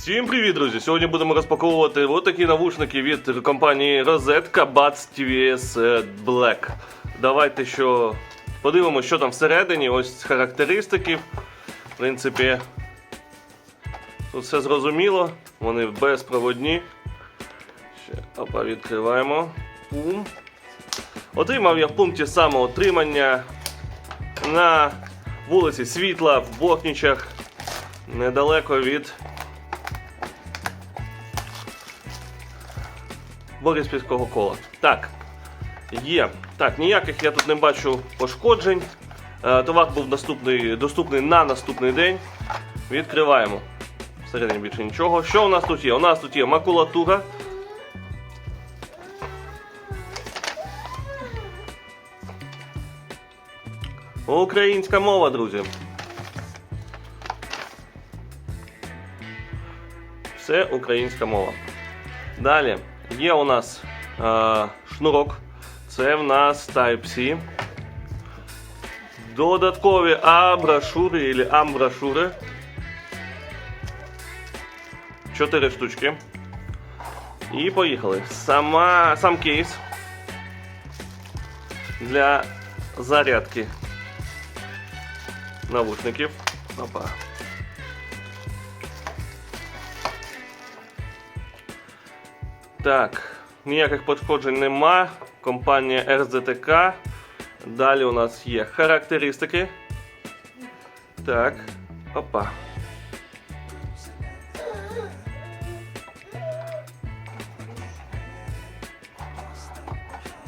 Всім привіт, друзі! Сьогодні будемо розпаковувати от такі навушники від компанії Розетка Buds TVS е, Black. Давайте що подивимося, що там всередині. Ось характеристики. В принципі, тут все зрозуміло. Вони безпроводні. Ще опа, відкриваємо. Пум. Отримав я в пункті самоотримання на вулиці Світла в Бохнічах, недалеко від Бориспільського кола. Так, є. Так, ніяких я тут не бачу пошкоджень. Е, Товар був доступний, доступний на наступний день. Відкриваємо. Всередині більше нічого. Що у нас тут є? У нас тут є макулатура. Українська мова, друзі. Все українська мова. Далі є у нас е, шнурок. Це в нас Type-C. Додаткові абрашури або амбрашури. Чотири штучки. І поїхали. Сама, сам кейс для зарядки навушників. Опа. Так, ніяких пошкоджень нема. Компанія RZTK. Далі у нас є характеристики. Так. Опа.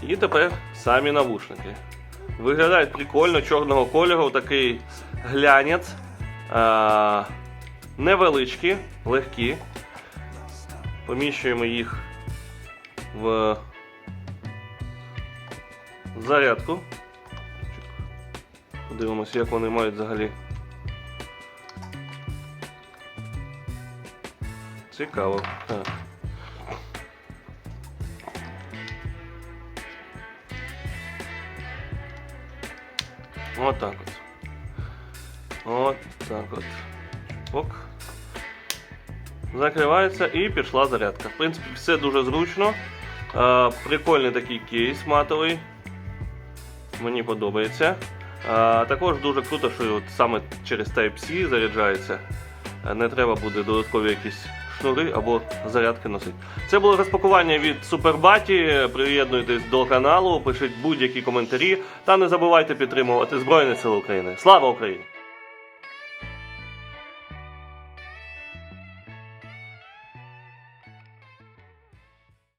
І тепер самі навушники. Виглядають прикольно, чорного кольору, такий глянець. Невеличкі, легкі. Поміщуємо їх в зарядку. Подивимося, як вони мають взагалі. Цікаво. Так. Отак от. От так от. Ок. Закривається і пішла зарядка. В принципі, все дуже зручно. Прикольний такий кейс матовий. Мені подобається. Також дуже круто, що саме через Type-C заряджається. Е, Не треба буде додаткові якісь шнури або зарядки носити. Це було розпакування від Супербаті. Приєднуйтесь до каналу, пишіть будь-які коментарі та не забувайте підтримувати Збройні Сили України. Слава Україні!